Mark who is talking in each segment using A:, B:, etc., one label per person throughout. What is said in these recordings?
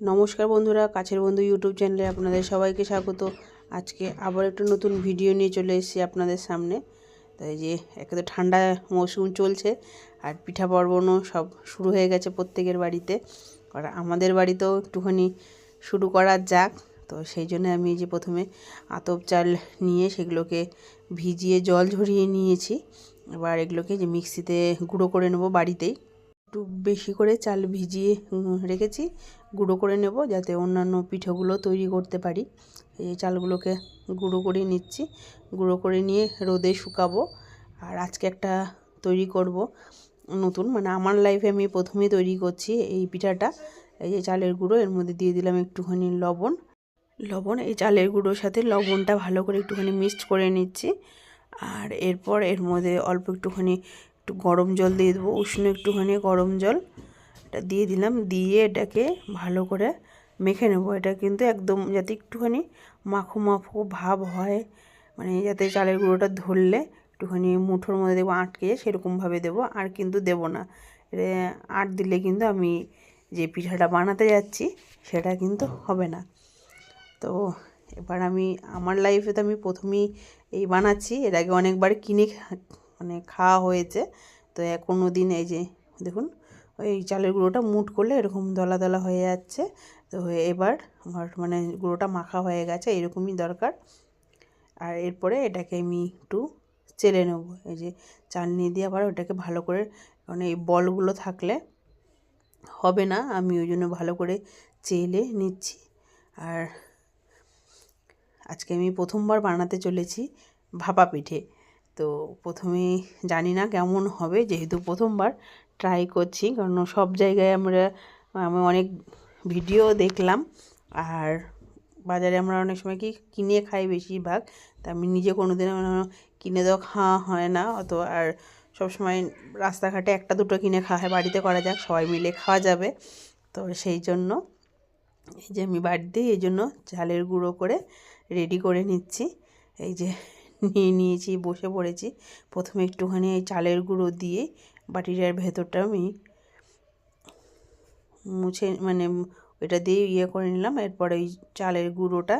A: নমস্কার বন্ধুরা, কাছের বন্ধু ইউটিউব চ্যানেলে আপনাদের সবাইকে স্বাগত। আজকে আবার একটা নতুন ভিডিও নিয়ে চলে এসেছি আপনাদের সামনে। তো এই যে একে তো ঠান্ডা মৌসুম চলছে আর পিঠা পার্বণও সব শুরু হয়ে গেছে প্রত্যেকের বাড়িতে। আর আমাদের বাড়িতেও একটুখানি শুরু করা যাক। তো সেই জন্য আমি যে প্রথমে আতপ চাল নিয়ে সেগুলোকে ভিজিয়ে জল ঝরিয়ে নিয়েছি। এবার এগুলোকে যে মিক্সিতে গুঁড়ো করে নেব বাড়িতেই। একটু বেশি করে চাল ভিজিয়ে রেখেছি। গুঁড়ো করে নেব যাতে অন্যান্য পিঠেগুলো তৈরি করতে পারি। এই চালগুলোকে গুঁড়ো করে নিচ্ছি। গুঁড়ো করে নিয়ে রোদে শুকাবো। আর আজকে একটা তৈরি করব নতুন। মানে আমার লাইফে আমি প্রথমেই তৈরি করছি এই পিঠাটা। এই যে চালের গুঁড়ো, এর মধ্যে দিয়ে দিলাম একটুখানি লবণ। লবণ, এই চালের গুঁড়োর সাথে লবণটা ভালো করে একটুখানি মিক্সড করে নিচ্ছি। আর এরপর এর মধ্যে অল্প একটুখানি একটু গরম জল দিয়ে দেবো, উষ্ণ একটুখানি গরম জল। এটা দিয়ে দিলাম, দিয়ে এটাকে ভালো করে মেখে নেব। এটা কিন্তু একদম যাতে একটুখানি মাখো মাখো ভাব হয় মানে যাতে চালের গুঁড়োটা ধরলে একটুখানি মুঠোর মধ্যে দেবো, আটকে সেরকমভাবে দেবো, আর কিন্তু দেবো না। আট দিলে কিন্তু আমি যে পিঠাটা বানাতে যাচ্ছি, সেটা কিন্তু হবে না। তো এবার আমি, আমার লাইফে তো আমি প্রথমেই এই বানাচ্ছি, এর আগে অনেকবার কিনে মানে খাওয়া হয়েছে। তো কোনো দিন এই যে, দেখুন, ওই চালের গুঁড়োটা মুট করলে এরকম দলা দলা হয়ে যাচ্ছে। তো এবার আমার মানে গুঁড়োটা মাখা হয়ে গেছে, এরকমই দরকার। আর এরপরে এটাকে আমি একটু চেলে নেব। এই যে চালনি দিয়ে আবার ওটাকে ভালো করে মানে এই বলগুলো থাকলে হবে না, আমি ওই জন্য ভালো করে চেলে নিচ্ছি। আর আজকে আমি প্রথমবার বানাতে চলেছি ভাপা পিঠে। তো প্রথমে জানি না কেমন হবে, যেহেতু প্রথমবার ট্রাই করছি, কারণ সব জায়গায় আমরা, আমি অনেক ভিডিও দেখলাম, আর বাজারে আমরা অনেক সময় কি কিনে খাই বেশিরভাগ, তা আমি নিজে কোনো দিন কিনে দেওয়া খাওয়া হয় না অত আর সব সময় রাস্তাঘাটে একটা দুটো কিনে খাওয়া হয়, বাড়িতে করা যাক, সবাই মিলে খাওয়া যাবে, তো সেই জন্য এই যে আমি বাড়িতে এই জন্য চালের গুঁড়ো করে রেডি করে নিচ্ছি, এই যে নিয়ে নিয়েছি, বসে পড়েছি। প্রথমে একটুখানি চালের গুঁড়ো দিয়ে বাটিটার ভেতরটা আমি মুছে মানে ওইটা দিয়ে ইয়ে করে নিলাম। এরপরে ওই চালের গুঁড়োটা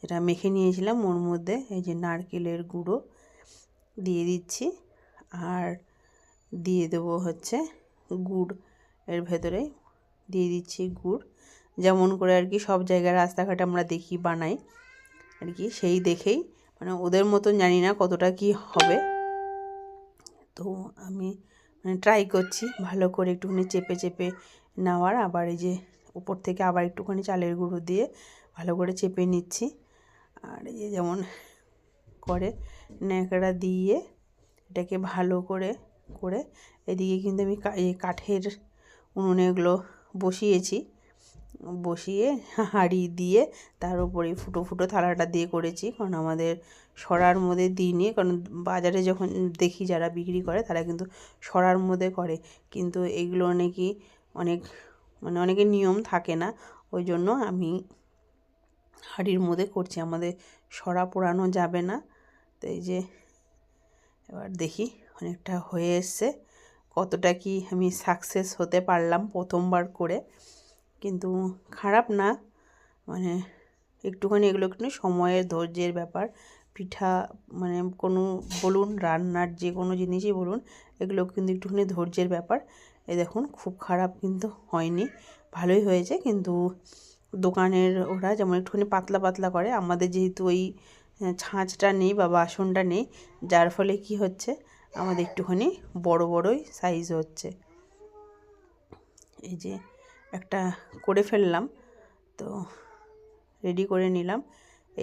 A: যেটা মেখে নিয়েছিলাম, ওর মধ্যে এই যে নারকেলের গুঁড়ো দিয়ে দিচ্ছি। আর দিয়ে দেবো হচ্ছে গুড়। এর ভেতরে দিয়ে দিচ্ছি গুড়। যেমন করে আর কি সব জায়গায় রাস্তাঘাটে আমরা দেখি বানাই আর কি, সেই দেখেই মানে ওদের মতন জানি না কতটা কি হবে। তো আমি মানে ট্রাই করছি ভালো করে একটুখানি চেপে চেপে নেওয়ার। আবার এই যে উপর থেকে আবার একটুখানি চালের গুঁড়ো দিয়ে ভালো করে চেপে নিচ্ছি। আর এই যে যেমন করে ন্যাকড়া দিয়ে এটাকে ভালো করে করে এদিকে কিন্তু আমি কাঠের উনুনে এগুলো বসিয়েছি। বসিয়ে হাঁড়ি দিয়ে তার উপরে ফুটো ফুটো থালাটা দিয়ে করেছি। কারণ আমাদের সরার মধ্যে দিইনি কারণ বাজারে যখন দেখি যারা বিক্রি করে তারা কিন্তু সরার মধ্যে করে। কিন্তু এগুলো নাকি অনেক মানে অনেকের নিয়ম থাকে না, ওই জন্য আমি হাঁড়ির মধ্যে করছি। আমাদের সরা পোড়ানো যাবে না। তো এই যে এবার দেখি অনেকটা হয়ে এসছে, কতটা কি আমি সাকসেস হতে পারলাম প্রথমবার করে। কিন্তু খারাপ না। মানে একটুখানি এগুলো একটু সময়ের ধৈর্যের ব্যাপার। পিঠা মানে কোনো বলুন, রান্নার যে কোনো জিনিসই বলুন, এগুলো কিন্তু একটুখানি ধৈর্যের ব্যাপার। এ দেখুন, খুব খারাপ কিন্তু হয়নি। ভালোই হয়েছে কিন্তু দোকানের ওরা যেমন একটুখানি পাতলা পাতলা করে, আমাদের যেহেতু ওই ছাঁচটা নেই বা বাসনটা নেই, যার ফলে কি হচ্ছে, আমাদের একটুখানি বড় বড়ই সাইজ হচ্ছে। এই যে একটা করে ফেললাম, তো রেডি করে নিলাম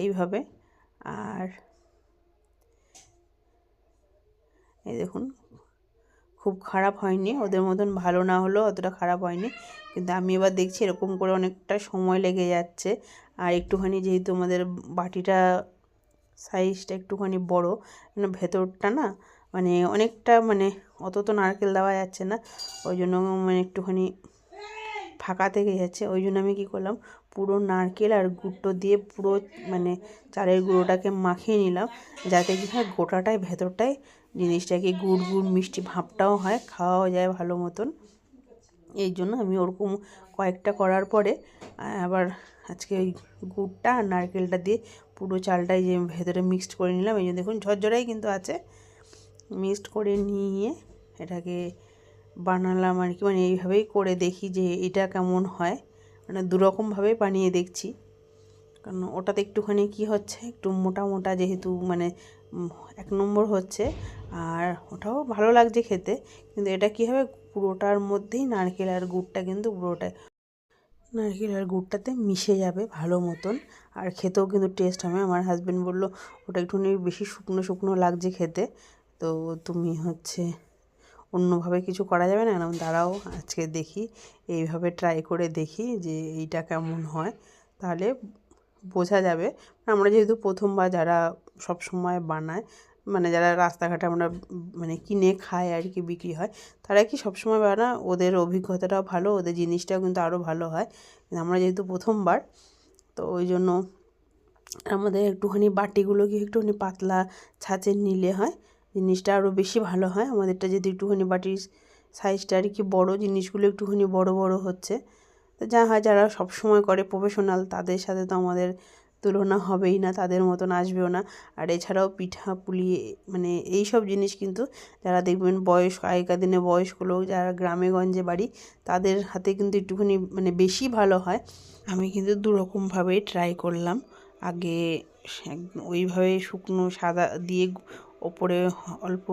A: এইভাবে। আর এই দেখুন, খুব খারাপ হয়নি, ওদের মতন ভালো না হলেও অতটা খারাপ হয়নি, কিন্তু আমি এবার দেখছি এরকম করে অনেকটা সময় লেগে যাচ্ছে। আর একটুখানি যেহেতু আমাদের বাটিটা সাইজটা একটুখানি বড় মানে ভেতরটা না মানে অনেকটা মানে অত তো নারকেল দেওয়া যাচ্ছে না, ওই জন্য মানে একটুখানি ফাঁকা থেকে যাচ্ছে ওই জন্য আমি কী করলাম, পুরো নারকেল আর গুঁড়ো দিয়ে পুরো মানে চালের গুঁড়োটাকে মাখিয়ে নিলাম, যাতে কি হয় গোটাটায় ভেতরটায় জিনিসটাকে গুড় গুড় মিষ্টি ভাবটাও হয়, খাওয়াও যায় ভালো মতন। এই জন্য আমি ওরকম কয়েকটা করার পরে, আবার আজকে ওই গুড়টা আর নারকেলটা দিয়ে পুরো চালটাই যে ভেতরে মিক্সড করে নিলাম। এই জন্য দেখুন, ঝরঝরাই কিন্তু আছে। মিক্সড করে নিয়ে এটাকে বানালাম আর কি। মানে এইভাবেই করে দেখি যে এটা কেমন হয়। মানে দুরকমভাবে বানিয়ে দেখছি। কারণ ওটাতে একটুখানি কি হচ্ছে, একটু মোটা মোটা যেহেতু মানে এক নম্বর হচ্ছে। আর ওটাও ভালো লাগছে খেতে। কিন্তু এটা কী হবে, পুরোটার মধ্যেই নারকেল আর গুড়টা কিন্তু পুরোটা নারকেল আর গুড়টাতে মিশে যাবে ভালো মতন। আর খেতেও কিন্তু টেস্ট হবে। আমার হাজব্যান্ড বলল, ওটা একটুখানি বেশি শুকনো শুকনো লাগছে খেতে। তো তুমি হচ্ছে অন্যভাবে কিছু করা যাবে না। এরকম দাঁড়াও, আজকে দেখি, এইভাবে ট্রাই করে দেখি যে এইটা কেমন হয়। তাহলে বোঝা যাবে। আমরা যেহেতু প্রথমবার যারা সব সময় বানায় মানে যারা রাস্তাঘাটে আমরা মানে কিনে খাই আর কি, বিক্রি হয়, তারা কি সব সময় বানায়? ওদের অভিজ্ঞতাটাও ভালো, ওদের জিনিসটাও কিন্তু আরও ভালো হয়। আমরা যেহেতু প্রথমবার, তো ওই জন্য আমাদের একটুখানি বাটিগুলোকে একটুখানি পাতলা ছাঁচের নিলে হয়। জিনিসটা আরও বেশি ভালো হয়। আমাদেরটা যদি একটুখানি বাটির সাইজটা আর কি বড়ো, জিনিসগুলো একটুখানি বড় বড় হচ্ছে। তো যা হয়, যারা সব সময় করে প্রফেশনাল তাদের সাথে তো আমাদের তুলনা হবেই না, তাদের মতন আসবেও না। আর এছাড়াও পিঠা, পুলি মানে এই সব জিনিস কিন্তু যারা দেখবেন বয়স আগেকার দিনে বয়স্ক লোক যারা গ্রামে গঞ্জে বাড়ি, তাদের হাতে কিন্তু একটুখানি মানে বেশি ভালো হয়। আমি কিন্তু দুরকমভাবেই ট্রাই করলাম। আগে ওইভাবে শুকনো, সাদা দিয়ে ওপরে অল্প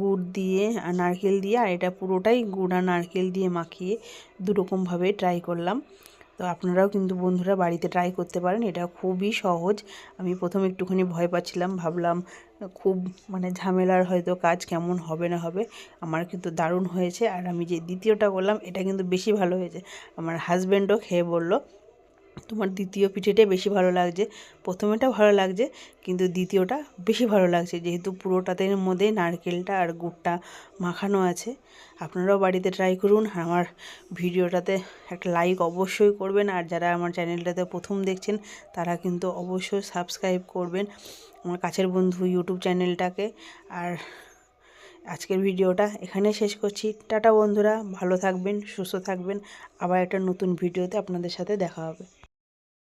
A: গুড় দিয়ে, আর নারকেল দিয়ে, আর এটা পুরোটাই গুড় আর নারকেল দিয়ে মাখিয়ে দুরকমভাবে ট্রাই করলাম। তো আপনারাও কিন্তু বন্ধুরা বাড়িতে ট্রাই করতে পারেন, এটা খুবই সহজ। আমি প্রথম একটুখানি ভয় পাচ্ছিলাম, ভাবলাম খুব মানে ঝামেলার হয়তো কাজ, কেমন হবে না হবে, আমার কিন্তু দারুণ হয়েছে। আর আমি যে দ্বিতীয়টা করলাম, এটা কিন্তু বেশি ভালো হয়েছে। আমার হাজব্যান্ডও খেয়ে বলল তোমার দ্বিতীয় পিঠেটাই বেশি ভালো লাগছে। প্রথমেটা ভালো লাগছে, কিন্তু দ্বিতীয়টা বেশি ভালো লাগছে। যেহেতু পুরোটাতে মধ্যে নারকেলটা আর গুড়টা মাখানো আছে, আপনারাও বাড়িতে ট্রাই করুন। আমার ভিডিওটাতে একটা লাইক অবশ্যই করবেন, আর যারা আমার চ্যানেলটাতে প্রথম দেখছেন, তারা কিন্তু অবশ্যই সাবস্ক্রাইব করবেন আমার কাছের বন্ধু ইউটিউব চ্যানেলটাকে আর আজকের ভিডিওটা এখানে শেষ করছি। টাটা বন্ধুরা, ভালো থাকবেন, সুস্থ থাকবেন। আবার একটা নতুন ভিডিওতে আপনাদের সাথে দেখা হবে।